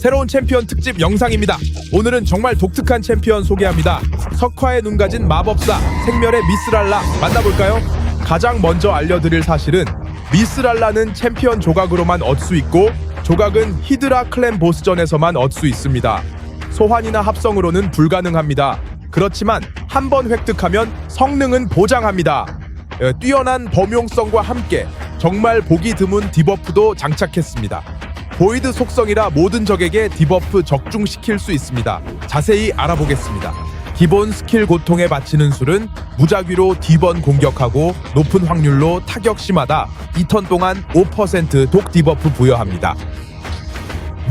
새로운 챔피언 특집 영상입니다. 오늘은 정말 독특한 챔피언 소개합니다. 석화에 눈 가진 마법사 생멸의 미스랄라 만나볼까요? 가장 먼저 알려드릴 사실은 미스랄라는 챔피언 조각으로만 얻 수 있고 조각은 히드라 클랜 보스전에서만 얻 수 있습니다. 소환이나 합성으로는 불가능합니다. 그렇지만 한 번 획득하면 성능은 보장합니다. 에, 뛰어난 범용성과 함께 정말 보기 드문 디버프도 장착했습니다. 보이드 속성이라 모든 적에게 디버프 적중시킬 수 있습니다. 자세히 알아보겠습니다. 기본 스킬 고통에 바치는 술은 무작위로 D번 공격하고 높은 확률로 타격 심하다. 2턴 동안 5%독 디버프 부여합니다.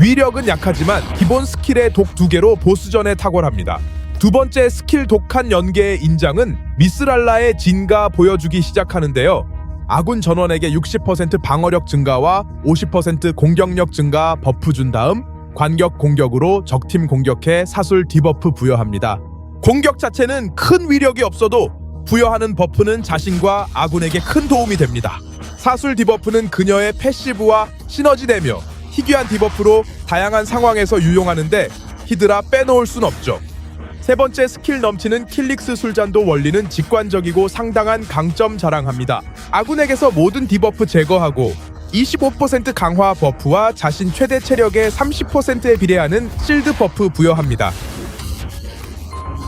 위력은 약하지만 기본 스킬의 독두 개로 보스전에 탁월합니다. 두 번째 스킬 독한 연계의 인장은 미스랄라의 진가 보여주기 시작하는데요. 아군 전원에게 60% 방어력 증가와 50% 공격력 증가 버프 준 다음 관격 공격으로 적팀 공격해 사술 디버프 부여합니다. 공격 자체는 큰 위력이 없어도 부여하는 버프는 자신과 아군에게 큰 도움이 됩니다. 사술 디버프는 그녀의 패시브와 시너지되며 희귀한 디버프로 다양한 상황에서 유용하는데 히드라 빼놓을 순 없죠. 세 번째 스킬 넘치는 킬릭스 술잔도 원리는 직관적이고 상당한 강점 자랑합니다. 아군에게서 모든 디버프 제거하고 25% 강화 버프와 자신 최대 체력의 30%에 비례하는 실드 버프 부여합니다.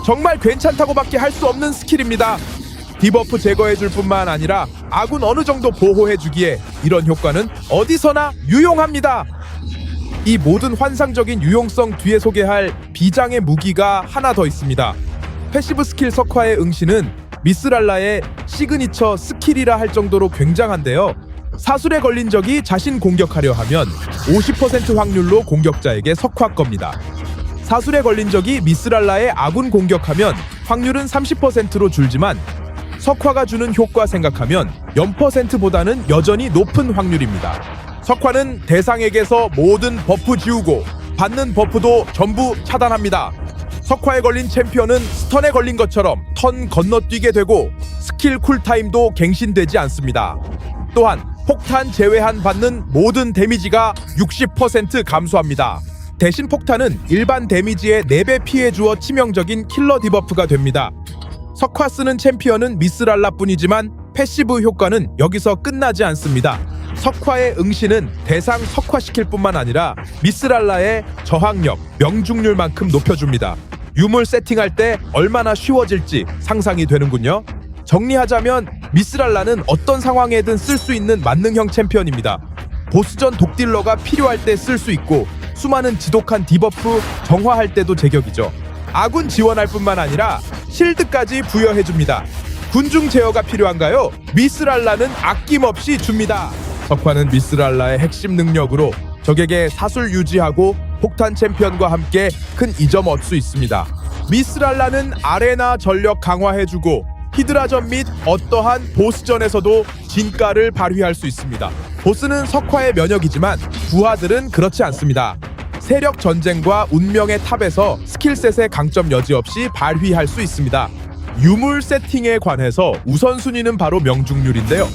정말 괜찮다고밖에 할 수 없는 스킬입니다. 디버프 제거해줄 뿐만 아니라 아군 어느 정도 보호해주기에 이런 효과는 어디서나 유용합니다. 이 모든 환상적인 유용성 뒤에 소개할 비장의 무기가 하나 더 있습니다. 패시브 스킬 석화의 응시는 미스랄라의 시그니처 스킬이라 할 정도로 굉장한데요. 사술에 걸린 적이 자신 공격하려 하면 50% 확률로 공격자에게 석화 겁니다. 사술에 걸린 적이 미스랄라의 아군 공격하면 확률은 30%로 줄지만 석화가 주는 효과 생각하면 0%보다는 여전히 높은 확률입니다. 석화는 대상에게서 모든 버프 지우고 받는 버프도 전부 차단합니다. 석화에 걸린 챔피언은 스턴에 걸린 것처럼 턴 건너뛰게 되고 스킬 쿨타임도 갱신되지 않습니다. 또한 폭탄 제외한 받는 모든 데미지가 60% 감소합니다. 대신 폭탄은 일반 데미지의 4배 피해 주어 치명적인 킬러 디버프가 됩니다. 석화 쓰는 챔피언은 미스랄라 뿐이지만 패시브 효과는 여기서 끝나지 않습니다. 석화의 응시는 대상 석화시킬 뿐만 아니라 미스랄라의 저항력, 명중률만큼 높여줍니다. 유물 세팅할 때 얼마나 쉬워질지 상상이 되는군요. 정리하자면 미스랄라는 어떤 상황에든 쓸 수 있는 만능형 챔피언입니다. 보스전 독딜러가 필요할 때 쓸 수 있고 수많은 지독한 디버프 정화할 때도 제격이죠. 아군 지원할 뿐만 아니라 실드까지 부여해줍니다. 군중 제어가 필요한가요? 미스랄라는 아낌없이 줍니다. 석화는 미스랄라의 핵심 능력으로 적에게 사술 유지하고 폭탄 챔피언과 함께 큰 이점 얻을 수 있습니다. 미스랄라는 아레나 전력 강화해주고 히드라전 및 어떠한 보스전에서도 진가를 발휘할 수 있습니다. 보스는 석화의 면역이지만 부하들은 그렇지 않습니다. 세력 전쟁과 운명의 탑에서 스킬셋의 강점 여지없이 발휘할 수 있습니다. 유물 세팅에 관해서 우선순위는 바로 명중률인데요.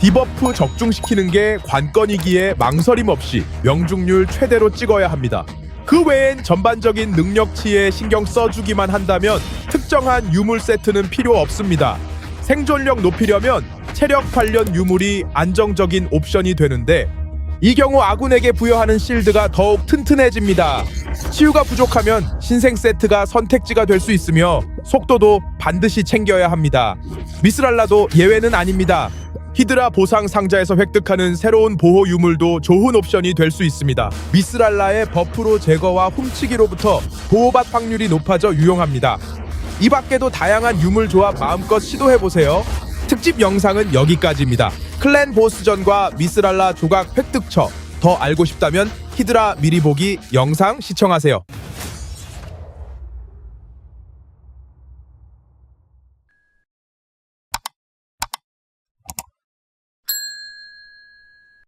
디버프 적중시키는 게 관건이기에 망설임 없이 명중률 최대로 찍어야 합니다. 그 외엔 전반적인 능력치에 신경 써주기만 한다면 특정한 유물 세트는 필요 없습니다. 생존력 높이려면 체력 관련 유물이 안정적인 옵션이 되는데 이 경우 아군에게 부여하는 실드가 더욱 튼튼해집니다. 치유가 부족하면 신생 세트가 선택지가 될 수 있으며 속도도 반드시 챙겨야 합니다. 미스랄라도 예외는 아닙니다. 히드라 보상 상자에서 획득하는 새로운 보호 유물도 좋은 옵션이 될 수 있습니다. 미스랄라의 버프로 제거와 훔치기로부터 보호받 확률이 높아져 유용합니다. 이 밖에도 다양한 유물 조합 마음껏 시도해보세요. 특집 영상은 여기까지입니다. 클랜 보스전과 미스랄라 조각 획득처 더 알고 싶다면 히드라 미리 보기 영상 시청하세요.